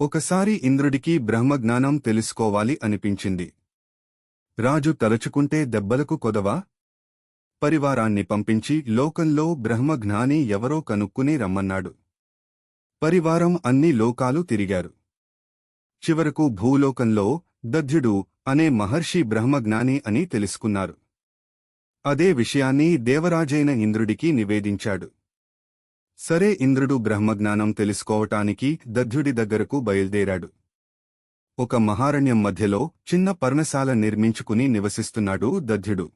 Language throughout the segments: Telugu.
ఒకసారి ఇంద్రుడికి బ్రహ్మజ్ఞానం తెలుసుకోవాలి అనిపించింది. రాజు తలచుకుంటే దెబ్బలకు కొదవా? పరివారాన్ని పంపించి లోకంలో బ్రహ్మజ్ఞాని ఎవరో కనుక్కుని రమ్మన్నాడు. పరివారం అన్ని లోకాలు తిరిగారు. చివరకు భూలోకంలో దధ్యుడు అనే మహర్షి బ్రహ్మజ్ఞాని అని తెలుసుకున్నారు. అదే విషయాన్ని దేవరాజైన ఇంద్రుడికి నివేదించాడు. సరే ఇంద్రుడు బ్రహ్మజ్ఞానం తెలుసుకోవటానికి దధ్యుడి దగ్గరకు బయల్దేరాడు. ఒక మహారణ్యం మధ్యలో చిన్న పర్ణశాల నిర్మించుకుని నివసిస్తున్నాడు దధ్యుడు.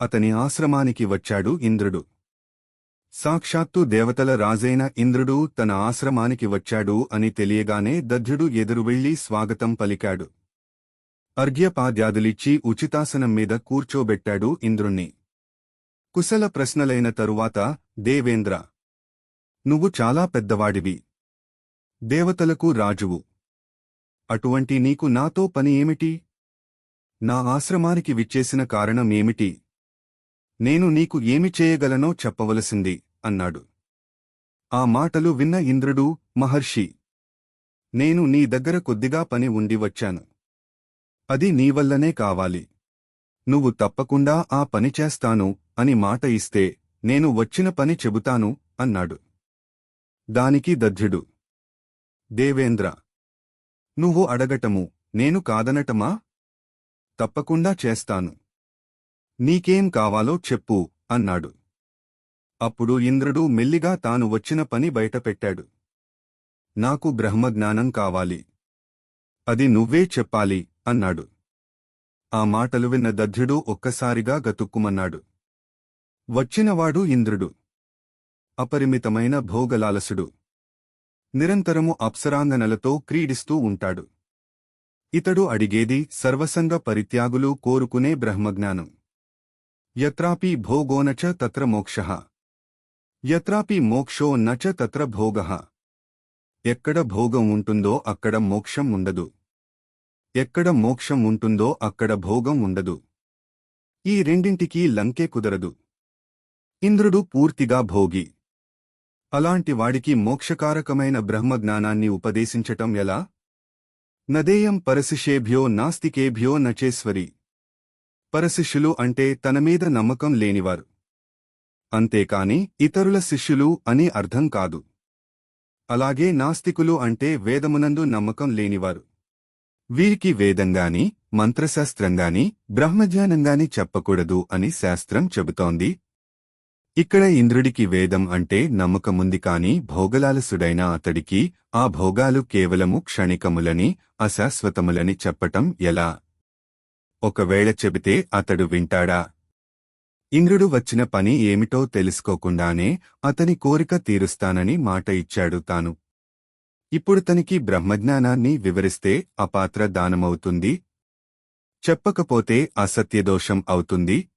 అతని ఆశ్రమానికి వచ్చాడు ఇంద్రుడు. సాక్షాత్తు దేవతల రాజైన ఇంద్రుడు తన ఆశ్రమానికి వచ్చాడు అని తెలియగానే దధ్యుడు ఎదురువెళ్ళి స్వాగతం పలికాడు. అర్ఘ్యపాద్యాదులిచ్చి ఉచితాసనం మీద కూర్చోబెట్టాడు ఇంద్రుణ్ణి. కుశల ప్రశ్నలైన తరువాత దేవేంద్ర నువ్వు చాలా పెద్దవాడివి. దేవతలకు రాజువు. అటువంటి నీకు నాతో పని ఏమిటి? నా ఆశ్రమానికి విచ్చేసిన కారణమేమిటి నేను నీకు ఏమి చేయగలనో చెప్పవలసింది అన్నాడు. ఆ మాటలు విన్న ఇంద్రుడు మహర్షి నేను నీ దగ్గర కొద్దిగా పని ఉండి వచ్చాను. అది నీవల్లనే కావాలి. నువ్వు తప్పకుండా ఆ పని చేస్తాను అని మాట ఇస్తే నేను వచ్చిన పని చెబుతాను అన్నాడు. దానికి దధ్యుడు. దేవేంద్ర. నువ్వు అడగటము నేను కాదనటమా? తప్పకుండా చేస్తాను. నీకేం కావాలో చెప్పు అన్నాడు. అప్పుడు ఇంద్రుడు మెల్లిగా తాను వచ్చిన పని బయటపెట్టాడు. నాకు బ్రహ్మజ్ఞానం కావాలి. అది నువ్వే చెప్పాలి అన్నాడు. ఆ మాటలు విన్న దధ్యుడు ఒక్కసారిగా గతుక్కుమన్నాడు. వచ్చినవాడు ఇంద్రుడు. అపరిమితమైన భోగలాలసుడు. నిరంతరము అప్సరాంగనలతో క్రీడిస్తూ ఉంటాడు. ఇతడు అడిగేది సర్వసంగ పరిత్యాగులు కోరుకునే బ్రహ్మజ్ఞానం. యత్రాపి భోగోనచ తత్ర మోక్షః. యత్రాపి మోక్షో నచ తత్ర భోగః. ఎక్కడ భోగం ఉంటుందో అక్కడ మోక్షం ఉండదు. ఎక్కడ మోక్షం ఉంటుందో అక్కడ భోగం ఉండదు. ఈ రెండింటికీ లంకే కుదరదు. ఇంద్రుడు పూర్తిగా భోగి. అలాంటి వాడికి మోక్షకారకమైన బ్రహ్మజ్ఞానాన్ని ఉపదేశించటం ఎలా? నదేయం పరశిషేభ్యో నాస్తికేభ్యో నచేశ్వరి. పరశిష్యులు అంటే తన మీద నమ్మకం లేనివారు. అంతేకాని ఇతరుల శిష్యులు అని అర్థం కాదు. అలాగే నాస్తికులు అంటే వేదమునందు నమ్మకం లేనివారు. వీరికి వేదంగాని మంత్రశాస్త్రంగాని బ్రహ్మజ్ఞానంగాని చెప్పకూడదు అని శాస్త్రం చెబుతోంది. ఇక్కడ ఇంద్రుడికి వేదం అంటే నమ్మకముంది కాని భోగలాలసుడైన అతడికి ఆ భోగాలు కేవలము క్షణికములని అశాశ్వతములని చెప్పటం ఎలా? ఒకవేళ చెబితే అతడు వింటాడా? ఇంద్రుడు వచ్చిన పని ఏమిటో తెలుసుకోకుండానే అతని కోరిక తీరుస్తానని మాట ఇచ్చాడు తాను. ఇప్పుడు తనికి బ్రహ్మజ్ఞానాన్ని వివరిస్తే అపాత్ర దానమవుతుంది? చెప్పకపోతే అసత్యదోషం అవుతుంది?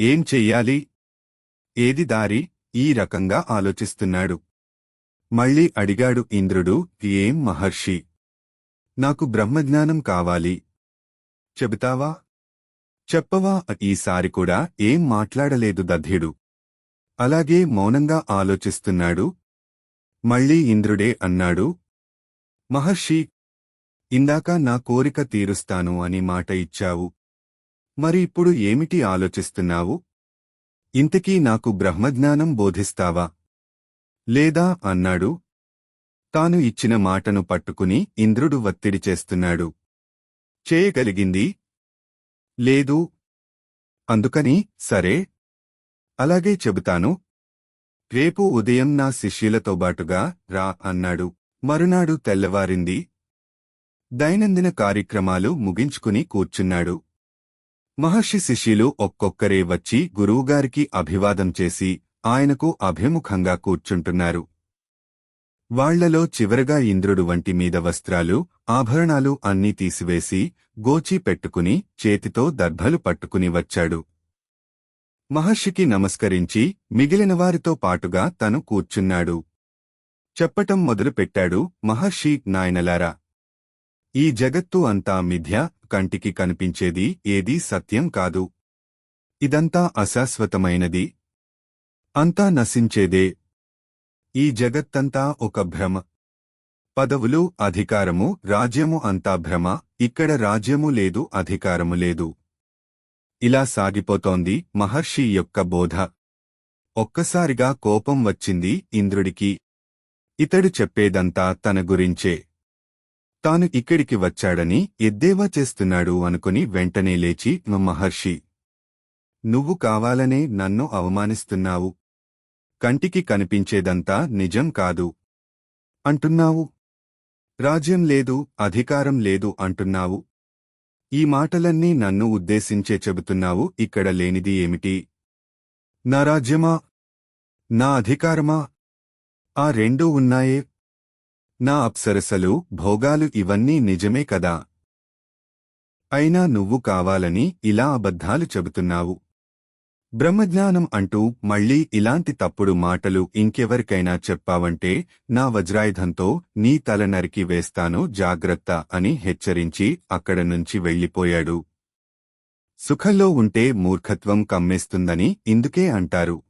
ఏం చెయ్యాలి? ఏది దారి ఈ రకంగా ఆలోచిస్తున్నాడు. మళ్ళీ అడిగాడు ఇంద్రుడు ఏం మహర్షి? నాకు బ్రహ్మజ్ఞానం కావాలి. చెబుతావా? చెప్పవా? ఈసారి కూడా ఏం మాట్లాడలేదు దధ్యుడు అలాగే మౌనంగా ఆలోచిస్తున్నాడు. మళ్ళీ ఇంద్రుడే అన్నాడు మహర్షి ఇందాక నా కోరిక తీరుస్తాను అని మాట ఇచ్చావు. మరి ఇప్పుడు ఏమిటి ఆలోచిస్తున్నావు? ఇంతకీ నాకు బ్రహ్మజ్ఞానం బోధిస్తావా? లేదా అన్నాడు. తాను ఇచ్చిన మాటను పట్టుకుని ఇంద్రుడు వత్తిడి చేస్తున్నాడు. చేయగలిగింది? లేదు. అందుకని సరే. అలాగే చెబుతాను. రేపు ఉదయం నా శిష్యులతో బాటుగా రా అన్నాడు. మరునాడు తెల్లవారింది. దైనందిన కార్యక్రమాలు ముగించుకుని కూర్చున్నాడు. మహర్షి శిష్యులు ఒక్కొక్కరే వచ్చి గురువుగారికి అభివాదం చేసి ఆయనకు అభిముఖంగా కూర్చుంటున్నారు. వాళ్ళలో చివరగా ఇంద్రుడు వంటి మీద వస్త్రాలు ఆభరణాలు అన్నీ తీసివేసి గోచి పెట్టుకుని చేతితో దర్భలు పట్టుకుని వచ్చాడు. మహర్షికి నమస్కరించి మిగిలినవారితో పాటుగా తను కూర్చున్నాడు. చెప్పటం మొదలుపెట్టాడు మహర్షి నాయనలారా! ఈ జగత్తు అంతా మిథ్య కంటికి కనిపించేది ఏదీ సత్యం కాదు. ఇదంతా అశాశ్వతమైనది. అంతా నశించేదే. ఈ జగత్తంతా ఒక భ్రమ. పదవులు అధికారము రాజ్యము అంతా భ్రమ. ఇక్కడ రాజ్యము లేదు అధికారము లేదు. ఇలా సాగిపోతోంది మహర్షి యొక్క బోధ. ఒక్కసారిగా కోపం వచ్చింది ఇంద్రుడికి. ఇతడు చెప్పేదంతా తన గురించే. తాను ఇక్కడికి వచ్చాడని ఎద్దేవా చేస్తున్నాడు అనుకుని వెంటనే లేచి మహర్షి! నువ్వు కావాలనే నన్ను అవమానిస్తున్నావు. కంటికి కనిపించేదంతా నిజం కాదు. అంటున్నావు. రాజ్యం లేదు అధికారం లేదు అంటున్నావు. ఈ మాటలన్నీ నన్ను ఉద్దేశించే చెబుతున్నావు ఇక్కడ లేనిది ఏమిటి? నా రాజ్యమా? నా అధికారమా? ఆ రెండూ ఉన్నాయే నా అప్సరసలు భోగాలు ఇవన్నీ నిజమే కదా? అయినా నువ్వు కావాలని ఇలా అబద్ధాలు చెబుతున్నావు. బ్రహ్మజ్ఞానం అంటూ మళ్ళీ ఇలాంటి తప్పుడు మాటలు ఇంకెవరికైనా చెప్పావంటే నా వజ్రాయుధంతో నీ తల నరికి వేస్తాను జాగ్రత్త అని హెచ్చరించి అక్కడ నుంచి వెళ్ళిపోయాడు. సుఖంలో ఉంటే మూర్ఖత్వం కమ్మేస్తుందని ఇందుకే అంటారు.